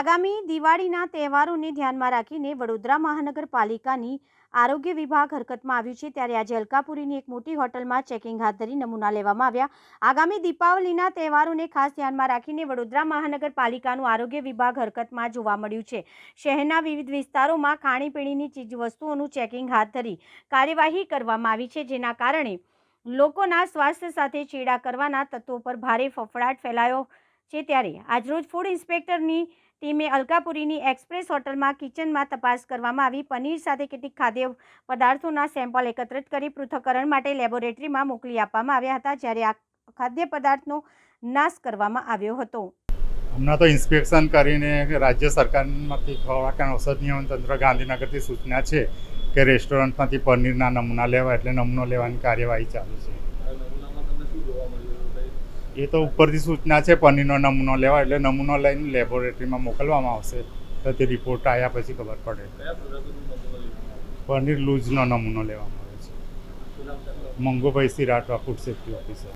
આગામી દિવાળીના તહેવારોને ધ્યાનમાં રાખીને વડોદરા મહાનગરપાલિકાની આરોગ્ય વિભાગ હરકતમાં આવ્યું છે. ત્યારે આજે અલકાપુરીની એક મોટી હોટલમાં ચેકિંગ હાથ ધરી નમૂના લેવામાં આવ્યા. આગામી દીપાવલીના તહેવારોને ખાસ ધ્યાનમાં રાખીને વડોદરા મહાનગરપાલિકાનું આરોગ્ય વિભાગ હરકતમાં જોવા મળ્યું છે. શહેરના વિવિધ વિસ્તારોમાં ખાણીપીણીની ચીજવસ્તુઓનું ચેકિંગ હાથ ધરી કાર્યવાહી કરવામાં આવી છે, જેના કારણે લોકોના સ્વાસ્થ્ય સાથે ચેડા કરવાના તત્વો પર ભારે ફફડાટ ફેલાયો છે ત્યારે આજરોજ ફૂડ ઇન્સ્પેક્ટરની ટીમે અલકાપુરીની એક્સપ્રેસ હોટલમાં કિચનમાં તપાસ કરવામાં આવી. પનીર સાથે કેટલીક ખાદ્ય પદાર્થોના સેમ્પલ એકત્રિત કરી પૃથ્થકરણ માટે લેબોરેટરીમાં મોકલી આપવામાં આવ્યા હતા, જ્યારે આ ખાદ્ય પદાર્થનો નાશ કરવામાં આવ્યો હતો. હમણાં તો ઇન્સ્પેક્શન કરીને રાજ્ય સરકારમાંથી ખોરાક અને ઔષધ નિયમન તંત્ર ગાંધીનગરથી સૂચના છે કે રેસ્ટોરન્ટમાંથી પનીરના નમૂના લેવા એટલે નમૂનો લેવાની કાર્યવાહી ચાલુ છે. એ તો ઉપરથી સૂચના છે પનીરનો નમૂનો લેવા એટલે નમૂનો લઈને લેબોરેટરીમાં મોકલવામાં આવશે. તો તે રિપોર્ટ આવ્યા પછી ખબર પડે. પનીર લૂઝનો નમૂનો લેવામાં આવે છે. Mangubhai Siratva food safety officer.